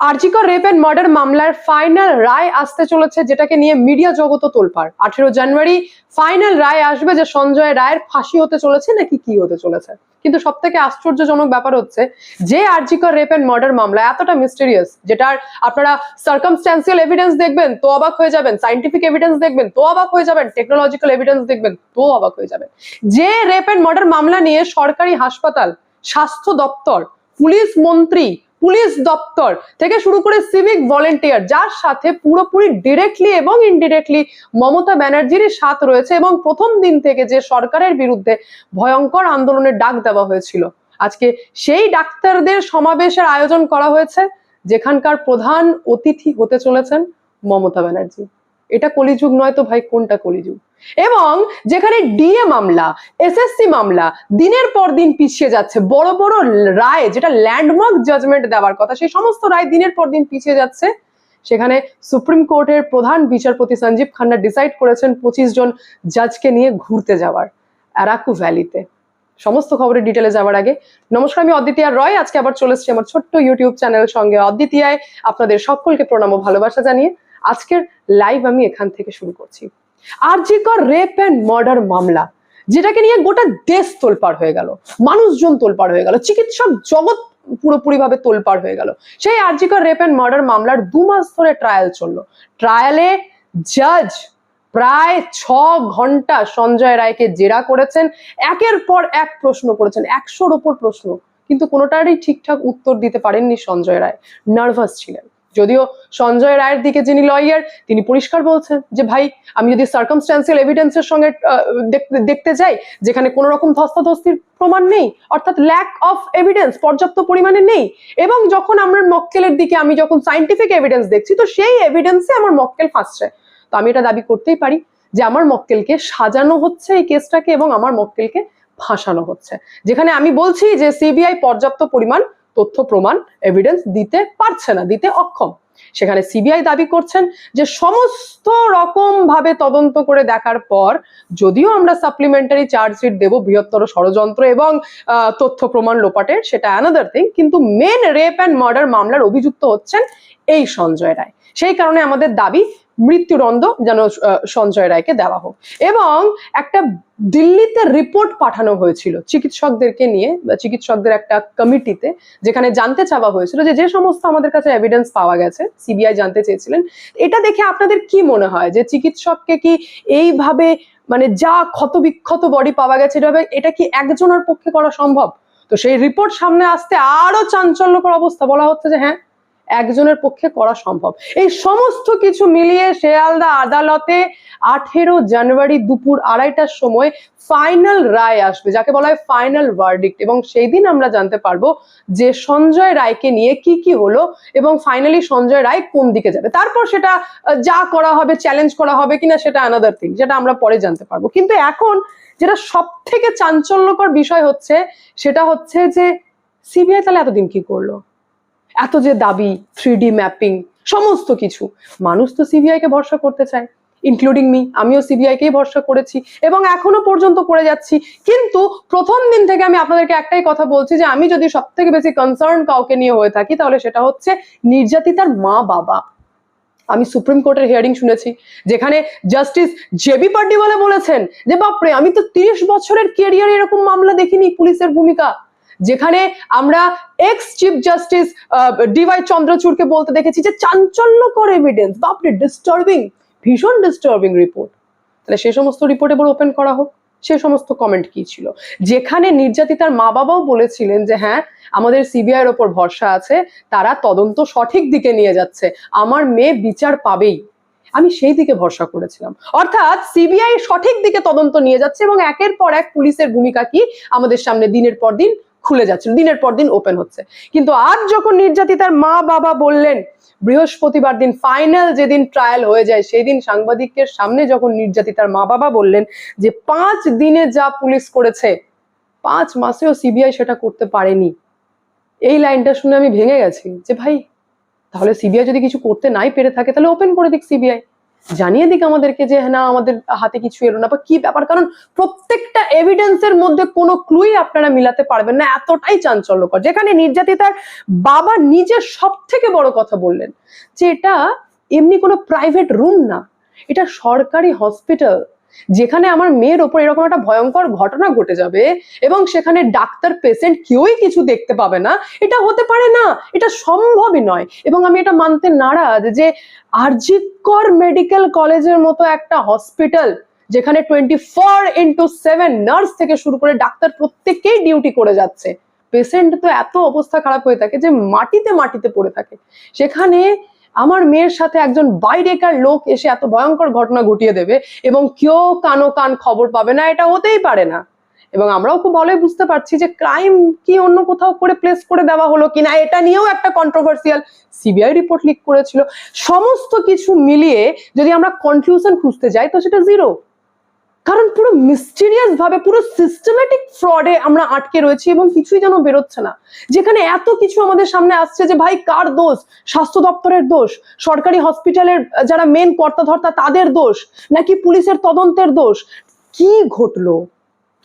RG Kar rape and murder মামলার final রায় আসতে চলেছে, যেটাকে নিয়ে মিডিয়া জগত তোলপাড়। আঠেরো জানুয়ারি ফাইনাল রায় আসবে যে সঞ্জয় রায়ের ফাঁসি হতে চলেছে নাকি কি হতে চলেছে? কিন্তু সব থেকে আশ্চর্যজনক ব্যাপার হচ্ছে, যে আরজিকর রেপ এন্ড মার্ডার মামলা এতটা মিস্টেরিয়াস যেটার আপনারা সার্কামস্ট্যান্সিয়াল এভিডেন্স দেখবেন, তো অবাক হয়ে যাবেন সাইন্টিফিক এভিডেন্স দেখবেন, তো অবাক হয়ে যাবেন টেকনোলজিক্যাল এভিডেন্স দেখবেন, তো অবাক হয়ে যাবেন। যে রেপ এন্ড মার্ডার মামলা নিয়ে সরকারি হাসপাতাল, স্বাস্থ্য দপ্তর, পুলিশ মন্ত্রী পুলিশ দপ্তর থেকে শুরু করে সিভিক ভলেন্টিয়ার যার সাথে পুরোপুরি ডিরেক্টলি এবং ইনডিরেক্টলি মমতা ব্যানার্জিরই সাথ রয়েছে এবং প্রথম দিন থেকে যে সরকারের বিরুদ্ধে ভয়ঙ্কর আন্দোলনের ডাক দেওয়া হয়েছিল। আজকে সেই ডাক্তারদের সমাবেশের আয়োজন করা হয়েছে, যেখানকার প্রধান অতিথি হতে চলেছেন মমতা ব্যানার্জি। এটা কলিযুগ নয় তো ভাই, কোনটা কলিযুগ? এবং যেখানে ডিএ মামলা, এসএসসি মামলা দিনের পর দিন পিছিয়ে যাচ্ছে, বড় বড় রায় যেটা ল্যান্ডমার্ক জাজমেন্ট দেওয়ার কথা, সেই সমস্ত রায় দিনের পর দিন পিছিয়ে যাচ্ছে। সেখানে সুপ্রিম কোর্টের প্রধান বিচারপতি সঞ্জীব খান্না ডিসাইড করেছেন পঁচিশ জন জাজকে নিয়ে ঘুরতে যাওয়ার, অ্যারাকু ভ্যালিতে। সমস্ত খবরের ডিটেলে যাওয়ার আগে, নমস্কার, আমি অদ্বিতীয়া রয়। আজকে আবার চলে এসেছি আমার ছোট্ট ইউটিউব চ্যানেল সঙ্গে। অদ্বিতীয়ায় আপনাদের সকলকে প্রণাম ও ভালোবাসা জানিয়ে আজকের লাইভ আমি এখান থেকে শুরু করছি। আরজিকর রেপ অ্যান্ড মার্ডার মামলা, যেটাকে নিয়ে গোটা দেশ তোলপাড় হয়ে গেল, মানুষজন তোলপাড় হয়ে গেল, চিকিৎসক জগৎ পুরোপুরি ভাবে তোলপাড় হয়ে গেল। সেই আরজিকর রেপ অ্যান্ড মার্ডার মামলার দু মাস ধরে ট্রায়াল চলল। ট্রায়ালে জাজ প্রায় ছ ঘণ্টা সঞ্জয় রায়কে জেরা করেছেন, একের পর এক প্রশ্ন করেছেন, একশোর ওপর প্রশ্ন, কিন্তু কোনোটারই ঠিকঠাক উত্তর দিতে পারেননি সঞ্জয় রায় নার্ভাস ছিলেন। যদিও সঞ্জয় রায়ের দিকে যিনি লয়ার তিনি পরিষ্কার বলছেন যে, ভাই, আমি যদি সার্কামস্ট্যান্সিয়াল এভিডেন্সের সঙ্গে দেখতে- যাই, যেখানে কোনো রকম ধস্তাধস্তির প্রমাণ নেই, অর্থাৎ ল্যাক অফ এভিডেন্স পর্যাপ্ত পরিমাণে নেই, এবং যখন আমার মক্কেলের দিকে, আমি যখন সাইন্টিফিক এভিডেন্স দেখছি, তো সেই এভিডেন্সে আমার মক্কেল ফাঁসছে। তো আমি এটা দাবি করতেই পারি যে, আমার মক্কেলকে সাজানো হচ্ছে এই কেসটাকে এবং আমার মক্কেলকে ফাঁসানো হচ্ছে। যেখানে আমি বলছি যে সিবিআই পর্যাপ্ত পরিমাণ তথ্য, প্রমাণ এভিডেন্স দিতে পারছে না, দিতে অক্ষম। সেখানে সিবিআই দাবি করছেন যে সমস্ত রকম ভাবে তদন্ত করে দেখার পর যদিও আমরা সাপ্লিমেন্টারি চার্জশিট দেব বৃহত্তর ষড়যন্ত্র এবং তথ্য, প্রমাণ লোপাটের, সেটা অ্যানাদার থিং কিন্তু মেন রেপ অ্যান্ড মার্ডার মামলার অভিযুক্ত হচ্ছেন এই সঞ্জয় রায়। সেই কারণে আমাদের দাবি মৃত্যুদণ্ড যেন সঞ্জয় রায়কে দেওয়া হোক। এবং একটা দিল্লিতে রিপোর্ট পাঠানো হয়েছিল চিকিৎসকদেরকে নিয়ে চিকিৎসকদের একটা কমিটিতে, যেখানে জানতে চাওয়া হয়েছিল যে যে সমস্ত আমাদের কাছে এভিডেন্স পাওয়া গেছে সিবিআই জানতে চেয়েছিলেন, এটা দেখে আপনাদের কি মনে হয়? যে চিকিৎসককে কি এইভাবে মানে যা ক্ষত বিক্ষত বডি পাওয়া গেছে এটা কি একজনের পক্ষে করা সম্ভব? তো সেই রিপোর্ট সামনে আসতে আরও চাঞ্চল্যকর অবস্থা বলা হচ্ছে যে হ্যাঁ একজনের পক্ষে করা সম্ভব। এই সমস্ত কিছু মিলিয়ে শেয়ালদা আদালতে আঠেরো জানুয়ারি দুপুর আড়াইটার সময় ফাইনাল রায় আসবে, যাকে বলা হয় ফাইনাল ভার্ডিক্ট এবং সেই দিন আমরা জানতে পারব যে সঞ্জয় রায়কে নিয়ে কি কি হলো এবং ফাইনালি সঞ্জয় রায় কোন দিকে যাবে। তারপর সেটা যা করা হবে চ্যালেঞ্জ করা হবে কিনা সেটা অ্যানাদার থিং যেটা আমরা পরে জানতে পারব। কিন্তু এখন যেটা সব থেকে চাঞ্চল্যকর বিষয় হচ্ছে, সেটা হচ্ছে যে সিবিআই তাহলে এতদিন কি করল? এত যে দাবি থ্রি ম্যাপিং সমস্ত কিছু। মানুষ তো সিবিআই কে ভরসা করতে চায় ইনক্লুডিং মি আমিও সিবিআই কেই ভরসা করেছি, এবং এখনও পর্যন্ত করে যাচ্ছি। কিন্তু প্রথম দিন থেকে আমি আপনাদেরকে একটাই কথা বলছি যে, আমি যদি সব থেকে বেশি কনসার্ন কাউকে নিয়ে হয়ে থাকি, তাহলে সেটা হচ্ছে নির্যাতিতার মা বাবা। আমি সুপ্রিম কোর্টের হিয়ারিং শুনেছি, যেখানে জাস্টিস জেবি পার্টিওয়ালা বলেছেন যে, বাপরে, আমি তো তিরিশ বছরের কেরিয়ার এরকম মামলা দেখিনি, পুলিশের ভূমিকা। যেখানে আমরা এক্স চিফ জাস্টিস ডিওয়াই চন্দ্রচূড়কে বলতে দেখেছি যে চাঞ্চল্যকর এভিডেন্স বাপরে ডিস্টার্বিং ভীষণ ডিস্টার্বিং রিপোর্ট তাহলে সে সমস্ত রিপোর্ট এবার ওপেন করা হোক। সে সমস্ত কমেন্ট কি ছিল? যেখানে নির্যাতিতার মা বাবাও বলেছিলেন যে হ্যাঁ আমাদের সিবিআই এর ওপর ভরসা আছে, তারা তদন্ত সঠিক দিকে নিয়ে যাচ্ছে, আমার মেয়ে বিচার পাবেই। আমি সেই দিকে ভরসা করেছিলাম। অর্থাৎ সিবিআই সঠিক দিকে তদন্ত নিয়ে যাচ্ছে এবং একের পর এক পুলিশের ভূমিকা কি আমাদের সামনে দিনের পর দিন খুলে যাচ্ছে দিনের পর দিন ওপেন হচ্ছে। কিন্তু আজ যখন নির্যাতিতার মা বাবা বললেন, বৃহস্পতিবার দিন ফাইনাল যেদিন ট্রায়াল হয়ে যায় সেই দিন সাংবাদিকের সামনে যখন নির্যাতিতার মা বাবা বললেন যে, পাঁচ দিনে যা পুলিশ করেছে, পাঁচ মাসেও সিবিআই সেটা করতে পারেনি। এই লাইনটা শুনে আমি ভেঙে গেছি যে, ভাই, তাহলে সিবিআই যদি কিছু করতে নাই পেরে থাকে, তাহলে ওপেন করে দিক সিবিআই জানিয়ে দিক আমাদেরকে যে হ্যাঁ আমাদের হাতে কিছু এলো না। বা কি ব্যাপার? কারণ প্রত্যেকটা এভিডেন্সের মধ্যে কোনো ক্লুই আপনারা মিলাতে পারবেন না। এতটাই চাঞ্চল্যকর। যেখানে নির্যাতিতার বাবা নিজে সব থেকে বড় কথা বললেন যে, এটা এমনি কোনো প্রাইভেট রুম না। এটা সরকারি হসপিটাল যেখানে আমার মেয়ের ওপর এরকম একটা ভয়ঙ্কর ঘটনা ঘটে যাবে এবং সেখানে ডাক্তার পেশেন্ট কেউই কিছু দেখতে পাবে না, এটা হতে পারে না, এটা সম্ভবই নয়। এবং আমি এটা মানতে নারাজ যে আরজিকর মেডিকেল কলেজের মতো একটা হসপিটাল যেখানে twenty four into seven nurse থেকে শুরু করে ডাক্তার প্রত্যেককেই ডিউটি করে যাচ্ছে। পেশেন্ট তো এত অবস্থা খারাপ হয়ে থাকে যে মাটিতে মাটিতে পড়ে থাকে। সেখানে আমার মেয়ের সাথে একজন বাইরেকার লোক এসে এত ভয়ঙ্কর ঘটনা ঘটিয়ে দেবে এবং কেউ কানো কান খবর পাবে না, এটা হতেই পারে না। এবং আমরাও খুব ভালোই বুঝতে পারছি যে ক্রাইম কি অন্য কোথাও করে প্লেস করে দেওয়া হলো কিনা, এটা নিয়েও একটা কন্ট্রোভার্সিয়াল সিবিআই রিপোর্ট লিক করেছিল। সমস্ত কিছু মিলিয়ে যদি আমরা কনফিউশন খুঁজতে যাই, তো সেটা জিরো কারণ পুরো মিস্টিরিয়াস ভাবে, পুরো সিস্টেমেটিক ফ্রডে আমরা আটকে রয়েছি এবং কিছুই যেন বেরোচ্ছে না। যেখানে এত কিছু আমাদের সামনে আসছে যে, ভাই, কার দোষ? স্বাস্থ্য দপ্তরের দোষ? সরকারি হসপিটালের যারা মেন কর্তাধর্তা, তাদের দোষ? নাকি পুলিশের তদন্তের দোষ? কি ঘটলো?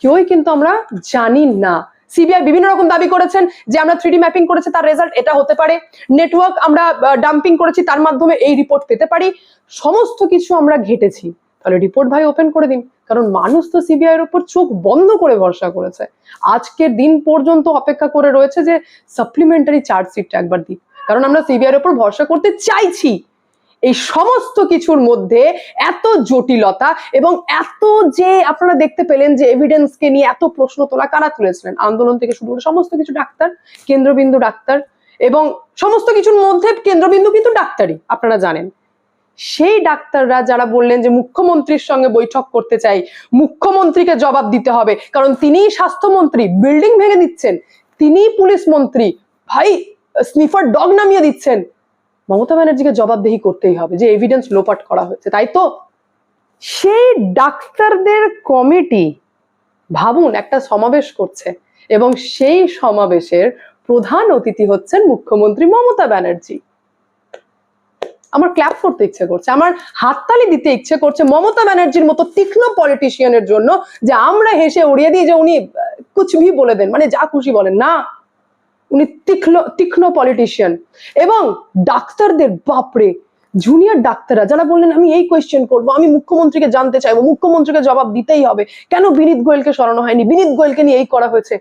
কেউই কিন্তু আমরা জানি না। সিবিআই বিভিন্ন রকম দাবি করেছেন যে, আমরা থ্রিডি ম্যাপিং করেছে, তার রেজাল্ট এটা হতে পারে। নেটওয়ার্ক আমরা ডাম্পিং করেছি, তার মাধ্যমে এই রিপোর্ট পেতে পারি। সমস্ত কিছু আমরা ঘেটেছি। তাহলে রিপোর্ট ভাই ওপেন করে দিন। কারণ মানুষ তো সিবিআই এর উপর চোখ বন্ধ করে ভরসা করেছে। আজকের দিন পর্যন্ত অপেক্ষা করে রয়েছে যে সাপ্লিমেন্টারি চার্জশিটটা একবার দিক। কারণ আমরা সিবিআই এর উপর ভরসা করতে চাইছি। এই সমস্ত কিছুর মধ্যে এত জটিলতা এবং এত যে আপনারা দেখতে পেলেন যে এভিডেন্সকে নিয়ে এত প্রশ্ন তোলা কারা তুলেছিলেন? আন্দোলন থেকে শুরু করে সমস্ত কিছু ডাক্তার, কেন্দ্রবিন্দু ডাক্তার এবং সমস্ত কিছুর মধ্যে কেন্দ্রবিন্দু কিন্তু ডাক্তারই, আপনারা জানেন। সেই ডাক্তাররা যারা বললেন যে মুখ্যমন্ত্রীর সঙ্গে বৈঠক করতে চাই, মুখ্যমন্ত্রীকে জবাব দিতে হবে। কারণ তিনিই স্বাস্থ্যমন্ত্রী বিল্ডিং ভেঙে দিচ্ছেন। তিনিই পুলিশ মন্ত্রী, ভাই স্নিফার ডগ নামিয়ে দিচ্ছেন। মমতা ব্যানার্জিকে জবাবদেহি করতেই হবে, যে এভিডেন্স লোপাট করা হয়েছে, তাই তো? সেই ডাক্তারদের কমিটি ভাবুন, একটা সমাবেশ করছে এবং সেই সমাবেশের প্রধান অতিথি হচ্ছেন মুখ্যমন্ত্রী মমতা ব্যানার্জি। আমার ক্ল্যাপ করতে ইচ্ছে করছে, আমার হাততালি দিতে ইচ্ছে করছে মমতা ব্যানার্জির মতো তীক্ষ্ণ পলিটিশিয়ানের জন্য যে আমরা হেসে উড়িয়ে দিই যে উনি কুচভি বলে দেন মানে যা খুশি বলেন। না, উনি তীক্ষ্ণ তীক্ষ্ণ পলিটিশিয়ান এবং ডাক্তারদের, বাপরে জুনিয়র ডাক্তাররা যারা বললেন, আমি এই কোয়েশ্চেন করব, আমি মুখ্যমন্ত্রীকে জানতে চাইব, মুখ্যমন্ত্রীকে জবাব দিতেই হবে। কেন বিনীত গোয়েলকে সরানো হয়নি? বিনীত গোয়েলকে নিয়ে এই করা হয়েছে?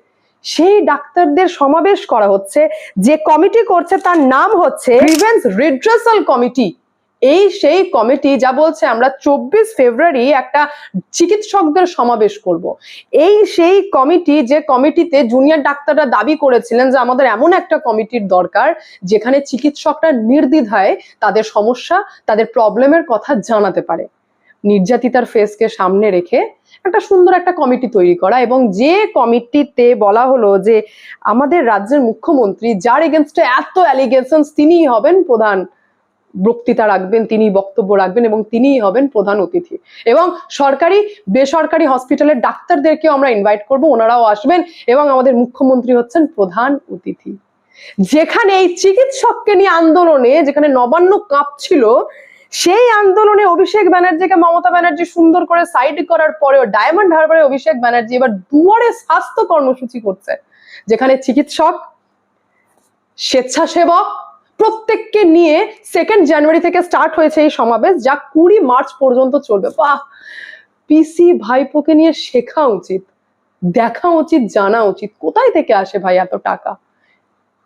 সেই ডাক্তারদের সমাবেশ করা হচ্ছে, যে কমিটি করছে তার নাম হচ্ছে গ্রিভেন্স রিড্রেসাল কমিটি এই সেই কমিটি যা বলছে আমরা চব্বিশ ফেব্রুয়ারি একটা চিকিৎসকদের সমাবেশ করব। এই সেই কমিটি যে কমিটিতে জুনিয়র ডাক্তাররা দাবি করেছিলেন যে আমাদের এমন একটা কমিটির দরকার, যেখানে চিকিৎসকরা নির্দ্বিধায় তাদের সমস্যা, তাদের প্রবলেমের কথা জানাতে পারে। নির্যাতিতার ফেসকে সামনে রেখে একটা সুন্দর একটা কমিটি তৈরি করা এবং যে কমিটিতে বলা হলো যে আমাদের রাজ্যের মুখ্যমন্ত্রী যার এগেনস্টে এত অ্যালিগেশনস তিনিই হবেন প্রধান বক্তৃতা রাখবেন তিনি বক্তব্য রাখবেন এবং তিনিই হবেন প্রধান অতিথি। এবং সরকারি, বেসরকারি হসপিটালের ডাক্তারদেরকেও আমরা ইনভাইট করব, ওনারাও আসবেন এবং আমাদের মুখ্যমন্ত্রী হচ্ছেন প্রধান অতিথি। যেখানে এই চিকিৎসককে নিয়ে আন্দোলনে যেখানে নবান্ন কাঁপছিল সেই আন্দোলনে অভিষেক ব্যানার্জিকে মমতা ব্যানার্জি সুন্দর করে সাইড করার পরেও ডায়মন্ড হারবারে অভিষেক ব্যানার্জি এবার দুয়ারে স্বাস্থ্য কর্মসূচি করছে। যেখানে চিকিৎসক, স্বেচ্ছাসেবক, প্রত্যেককে নিয়ে সেকেন্ড জানুয়ারি থেকে স্টার্ট হয়েছে এই সমাবেশ, যা কুড়ি মার্চ পর্যন্ত চলবে। বাহ! পিসি ভাইপোকে নিয়ে শেখা উচিত, দেখা উচিত, জানা উচিত। কোথায় থেকে আসে ভাই এত টাকা?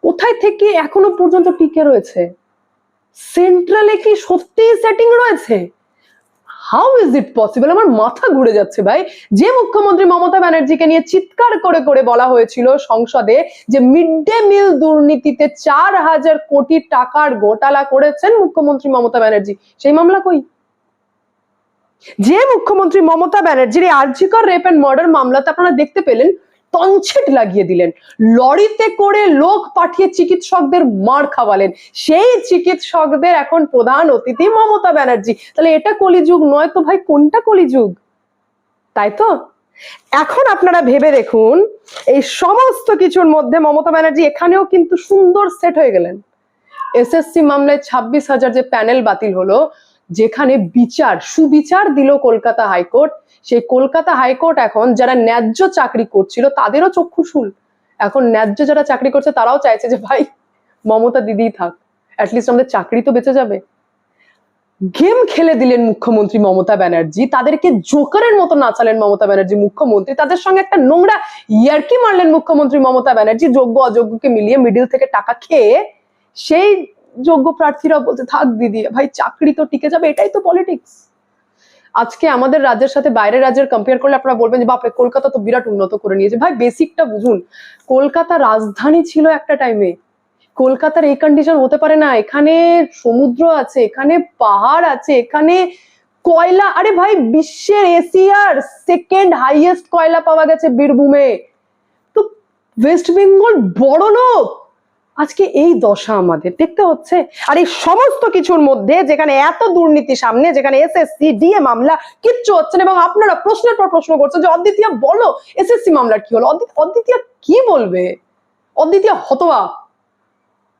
কোথায় থেকে এখনও পর্যন্ত টিকে রয়েছে? সেন্ট্রালে কি সত্যিই সেটিং রয়েছে? হাউ ইজ ইট পসিবল আমার মাথা ঘুরে যাচ্ছে ভাই। যে মুখ্যমন্ত্রী মমতা ব্যানার্জিকে নিয়ে চিৎকার করে করে বলা হয়েছিল সংসদে যে মিড ডে মিল দুর্নীতিতে চার হাজার কোটি টাকার ঘোটালা করেছেন মুখ্যমন্ত্রী মমতা ব্যানার্জি। সেই মামলা কই? যে মুখ্যমন্ত্রী মমতা ব্যানার্জির এই আর্জিকর রেপ অ্যান্ড মার্ডার মামলাতে আপনারা দেখতে পেলেন তঞ্ছেট লাগিয়ে দিলেন। লরিতে করে লোক পাঠিয়ে চিকিৎসকদের মার খাওয়ালেন। সেই চিকিৎসকদের এখন প্রধান অতিথি মমতা ব্যানার্জি। তাহলে এটা কলিযুগ নয় তো ভাই, কোনটা কলিযুগ? তাই তো? এখন আপনারা ভেবে দেখুন, এই সমস্ত কিছুর মধ্যে মমতা ব্যানার্জি এখানেও কিন্তু সুন্দর সেট হয়ে গেলেন। এসএসসি মামলায় ছাব্বিশ হাজার যে প্যানেল বাতিল হলো, যেখানে বিচার, সুবিচার দিল কলকাতা হাইকোর্ট। সেই কলকাতা হাইকোর্ট এখন যারা ন্যায্য চাকরি করছিল, তাদেরও চক্ষুশুল এখন ন্যায্য যারা চাকরি করছে, তারাও চাইছে যে, ভাই, মমতা দিদিই থাক অ্যাটলিস্ট আমাদের চাকরি তো বেঁচে যাবে। গেম খেলে দিলেন মুখ্যমন্ত্রী মমতা ব্যানার্জি, তাদেরকে জোকারের মতো নাচালেন মমতা ব্যানার্জি মুখ্যমন্ত্রী, তাদের সঙ্গে একটা নোংরা ইয়ার্কি মারলেন মুখ্যমন্ত্রী মমতা ব্যানার্জি, যোগ্য অযোগ্যকে মিলিয়ে মিডিল থেকে টাকা খেয়ে সেই যোগ্য প্রার্থীরা বলতে থাক দিদি, ভাই, চাকরি তো টিকে যাবে। এটাই তো পলিটিক্স আজকে আমাদের রাজ্যের সাথে বাইরের রাজ্যের কম্পেয়ার করলে আপনারা বলবেন যে, বাপরে, কলকাতা তো বিরাট উন্নত করে নিয়েছে। ভাই বেসিকটা বুঝুন, কলকাতা রাজধানী ছিল একটা টাইমে কলকাতার এই কন্ডিশন হতে পারে না। এখানে সমুদ্র আছে, এখানে পাহাড় আছে, এখানে কয়লা। আরে ভাই, বিশ্বের এশিয়ার সেকেন্ড হাইয়েস্ট কয়লা পাওয়া গেছে বীরভূমে। তো ওয়েস্ট বেঙ্গল বড় লোক। আজকে এই দশা আমাদের, দেখতে হচ্ছে? আর এই সমস্ত কিছুর মধ্যে যেখানে এত দুর্নীতি সামনে, যেখানে এসএসসি ডিএ মামলা, কিচ্ছু হচ্ছে না, এবং আপনারা প্রশ্নের পর প্রশ্ন করছেন যে অদ্বিতীয় বলো এসএসসি মামলার কি হলো? অদ্বিত- অদ্বিতীয় কি বলবে? অদ্বিতীয় হতবা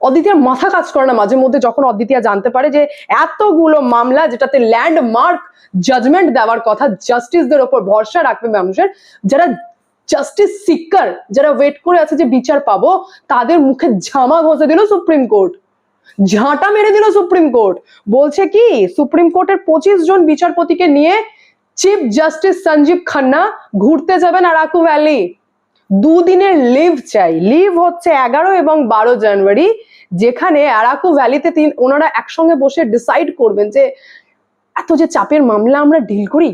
অদ্বিতীয়ার মাথা কাজ করে না মাঝে মধ্যে যখন অদ্বিতীয়া জানতে পারে যে এতগুলো মামলা যেটাতে ল্যান্ডমার্ক জাজমেন্ট দেওয়ার কথা জাস্টিসদের ওপর ভরসা রাখবে মানুষের, যারা জাস্টিস সিকার যারা ওয়েট করে আছে যে বিচার পাবো, তাদের মুখে ঝামা ঘষে দিল সুপ্রিম কোর্ট ঝাঁটা মেরে দিল সুপ্রিম কোর্ট বলছে কি সুপ্রিম কোর্টের পঁচিশ জন বিচারপতিকে নিয়ে চিফ জাস্টিস সঞ্জীব খান্না ঘুরতে যাবেন আরাকু ভ্যালি দুদিনের লিভ চাই। লিভ হচ্ছে এগারো এবং বারো জানুয়ারি, যেখানে আরাকু ভ্যালিতে তিন, ওনারা একসঙ্গে বসে ডিসাইড করবেন যে, এত যে চাপের মামলা আমরা ডিল করি,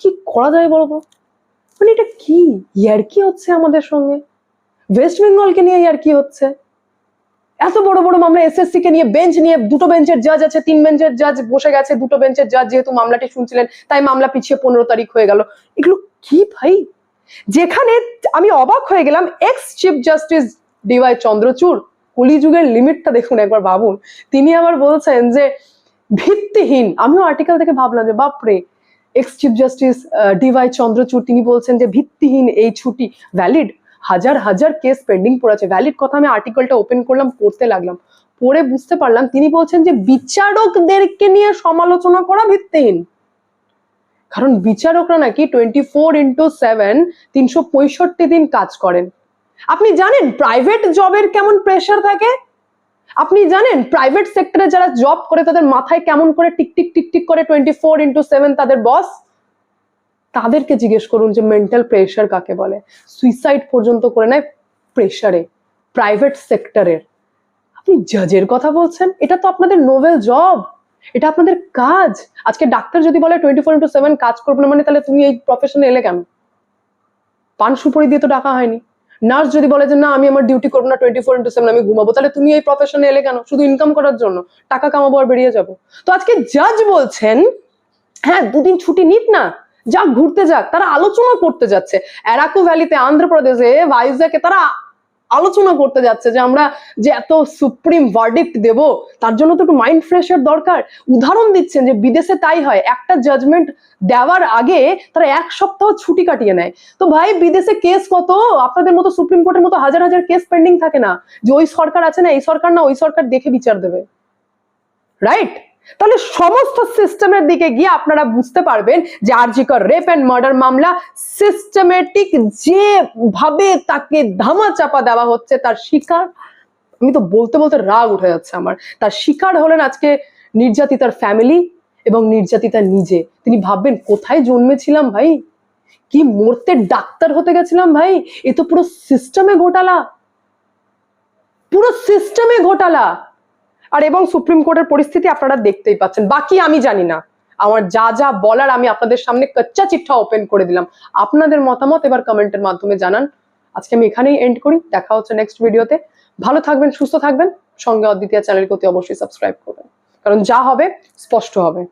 কি করা যায় বলব মানে এটা কি? ইয়ার কি হচ্ছে আমাদের সঙ্গে? ওয়েস্ট বেঙ্গলকে নিয়ে ইয়ার কি হচ্ছে? এত বড় বড় মামলা এসএসসি কে নিয়ে বেঞ্চ নিয়ে দুটো বেঞ্চের জাজ আছে, তিন বেঞ্চের জাজ বসে গেছে, দুটো বেঞ্চের জাজ যেহেতু মামলাটি শুনছিলেন, তাই মামলা পিছিয়ে পনেরো তারিখ হয়ে গেল। এগুলো কি ভাই? যেখানে আমি অবাক হয়ে গেলাম ex chief justice DY Chandrachud, কলিযুগের লিমিটটা দেখুন একবার ভাবুন। তিনি আবার বলছেন যে, ভিত্তিহীন। আমিও আর্টিকেল থেকে ভাবলাম যে, বাপরে ex chief justice DY Chandrachud তিনি বলছেন যে ভিত্তিহীন এই ছুটি ভ্যালিড হাজার হাজার কেস পেন্ডিং পড়েছে ভ্যালিড কথা আমি আর্টিকেলটা ওপেন করলাম, পড়তে লাগলাম। পড়ে বুঝতে পারলাম, তিনি বলছেন যে বিচারকদেরকে নিয়ে সমালোচনা করা ভিত্তিহীন। কারণ বিচারকরা নাকি টোয়েন্টি ফোর ইন্টু সেভেন তিনশো পঁয়ষট্টি দিন কাজ করেন। আপনি জানেন প্রাইভেট জবের কেমন প্রেশার থাকে? আপনি জানেন প্রাইভেট সেক্টরে যারা জব করে, তাদের মাথায় কেমন করে টিকটিক টিকটিক করে টোয়েন্টি ফোর ইন্টু সেভেন তাদের বস তাদেরকে জিজ্ঞেস করুন যে মেন্টাল প্রেশার কাকে বলে? সুইসাইড পর্যন্ত করে নেয় প্রেশারে প্রাইভেট সেক্টরের আপনি জাজের কথা বলছেন, এটা তো আপনাদের নোভেল জব এটা আপনাদের কাজ। আজকে ডাক্তার যদি বলে টোয়েন্টি ফোর ইন্টু সেভেন কাজ করবে না মানে তাহলে তুমি এই প্রফেশনে এলে কেন? পান সুপারি দিয়ে তো ডাকা হয়নি। নার্স যদি বলে যে, না, আমি আমার ডিউটি করব না টোয়েন্টি ফোর ইন্টু সেভেন আমি ঘুমাবো, তাহলে তুমি এই প্রফেশনে এলে কেন? শুধু ইনকাম করার জন্য। টাকা কামাবো আর বেরিয়ে যাব। তো আজকে জাজ বলছেন হ্যাঁ দুদিন ছুটি নিক না। যাক, ঘুরতে যাক। তারা আলোচনা করতে যাচ্ছে। অ্যারাকু ভ্যালিতে আন্ধ্রপ্রদেশে ভাইজাকে তারা আলোচনা করতে যাচ্ছে যে আমরা যে এত সুপ্রিম ভার্ডিক্ট দেব, তার জন্য তো একটু মাইন্ড ফ্রেশের দরকার। উদাহরণ দিচ্ছেন যে বিদেশে তাই হয়, একটা জাজমেন্ট দেওয়ার আগে তারা এক সপ্তাহ ছুটি কাটিয়ে নেয়। তো ভাই, বিদেশে কেস কত? আপনাদের মতো সুপ্রিম কোর্টের মতো হাজার হাজার কেস পেন্ডিং থাকে না। যে ওই সরকার আছে না, এই সরকার না, ওই সরকার দেখে বিচার দেবে। রাইট তাহলে সমস্ত সিস্টেমের দিকে গিয়ে আপনারা বুঝতে পারবেন যে আরজিকর রেপ অ্যান্ড মার্ডার মামলা সিস্টেমেটিক যেভাবে তাকে ধামা চাপা দেওয়া হচ্ছে, তার শিকার, আমি তো বলতে বলতে রাগ উঠে যাচ্ছে আমার। তার শিকার হলেন আজকে নির্যাতিতার ফ্যামিলি এবং নির্যাতিতা নিজে। তিনি ভাববেন, কোথায় জন্মেছিলাম ভাই? কি মরতে ডাক্তার হতে গেছিলাম ভাই? এ তো পুরো সিস্টেমে ঘোটালা। পুরো সিস্টেমে ঘোটালা। আর এবং সুপ্রিম কোর্টের পরিস্থিতি আপনারা দেখতেই পাচ্ছেন। বাকি আমি জানি না। আমার যা যা বলার আমি আপনাদের সামনে কচ্চা চিঠা ওপেন করে দিলাম। আপনাদের মতামত এবার কমেন্টের মাধ্যমে জানান। আজকে আমি এখানেই এন্ড করি। দেখা হচ্ছে নেক্সট ভিডিওতে ভালো থাকবেন, সুস্থ থাকবেন। সঙ্গে অদ্বিতীয় চ্যানেলকে অতি অবশ্যই সাবস্ক্রাইব করবেন। কারণ যা হবে, স্পষ্ট হবে।